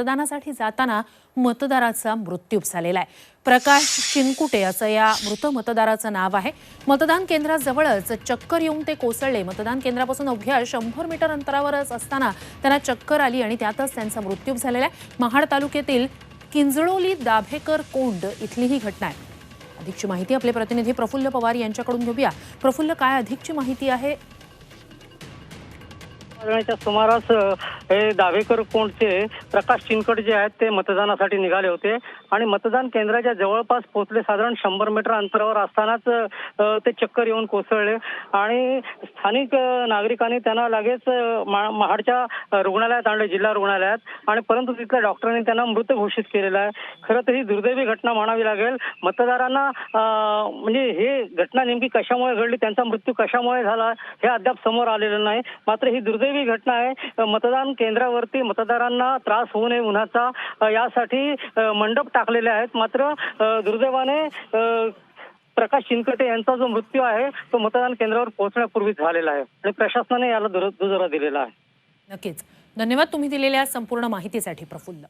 मतदानासाठी जाताना मतदाराचा मृत्यू झालेला आहे. प्रकाश चिनकुटे असं या मृत मतदाराचं नाव आहे. मतदान केंद्राजवळच चक्कर येऊन ते कोसळले. मतदान केंद्रापासून अवघ्या शंभर मीटर अंतरावरच असताना त्यांना चक्कर आली आणि त्यातच त्यांचा मृत्यू झालेला आहे. महाड तालुक्यातील किंजळोली दाभेकर कोंड इथली ही घटना आहे. अधिकची माहिती आपले प्रतिनिधी प्रफुल्ल पवार यांच्याकडून घेऊया. प्रफुल्ल काय अधिकची माहिती आहे? सुमारास हे दावेकर कोंडचे प्रकाश चिनकट जे आहेत ते मतदानासाठी निघाले होते. आणि मतदान केंद्राच्या जवळपास पोहोचले साधारण शंभर मीटर अंतरावर असतानाच ते चक्कर येऊन कोसळले. आणि स्थानिक नागरिकांनी त्यांना लगेच मा- महाडच्या रुग्णालयात आणले जिल्हा रुग्णालयात. आणि परंतु तिथल्या डॉक्टरांनी त्यांना मृत घोषित केलेला आहे. खरं तर ही दुर्दैवी घटना म्हणावी लागेल. मतदारांना म्हणजे हे घटना नेमकी कशामुळे घडली? त्यांचा मृत्यू कशामुळे झाला? हे अद्याप समोर आलेलं नाही. मात्र ही दुर्दैवी घटना आहे. मतदान केंद्रावरती मतदारांना त्रास होऊ नये उन्हाचा. यासाठी मंडप टाकलेले आहेत. मात्र दुर्दैवाने प्रकाश शिंदकटे यांचा जो मृत्यू आहे तो मतदान केंद्रावर पोहोचण्यापूर्वीच झालेला आहे. आणि प्रशासनाने याला दुजोरा दिलेला आहे. नक्कीच. धन्यवाद तुम्ही दिलेल्या संपूर्ण माहितीसाठी प्रफुल्ल.